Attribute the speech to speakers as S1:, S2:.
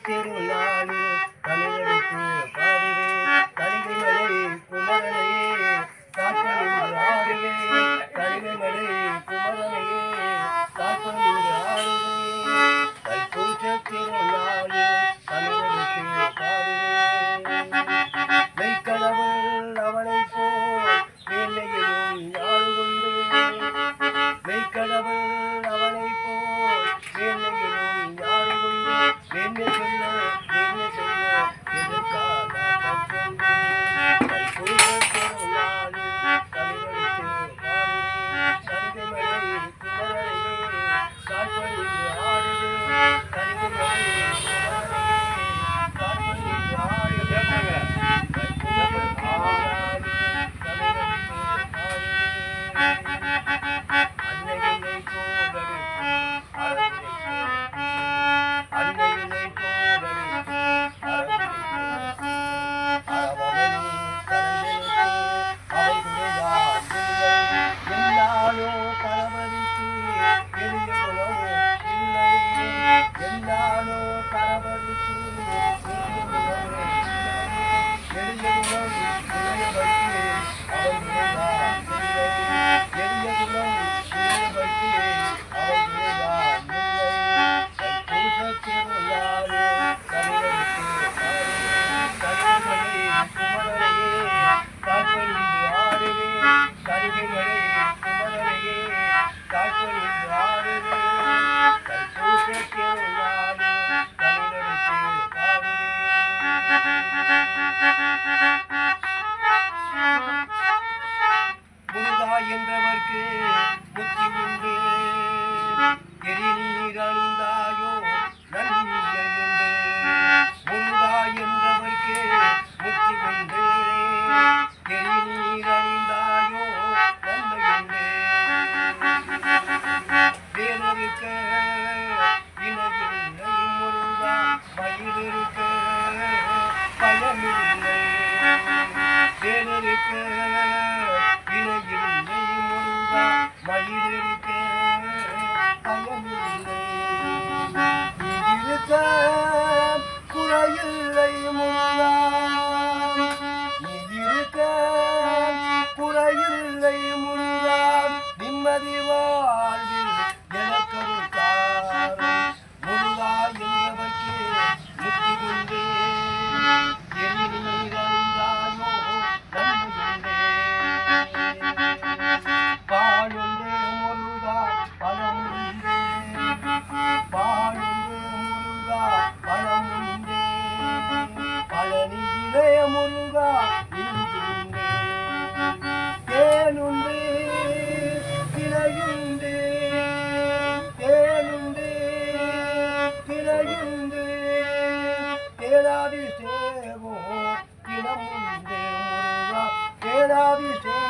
S1: carretero இருக்க இணையில்லை முருகா பயிர் இருக்க பழமில்லை தேனிருக்க இணையில்லை முருகா பயிர் இருக்க பழமில்லை இருக்க Get up, you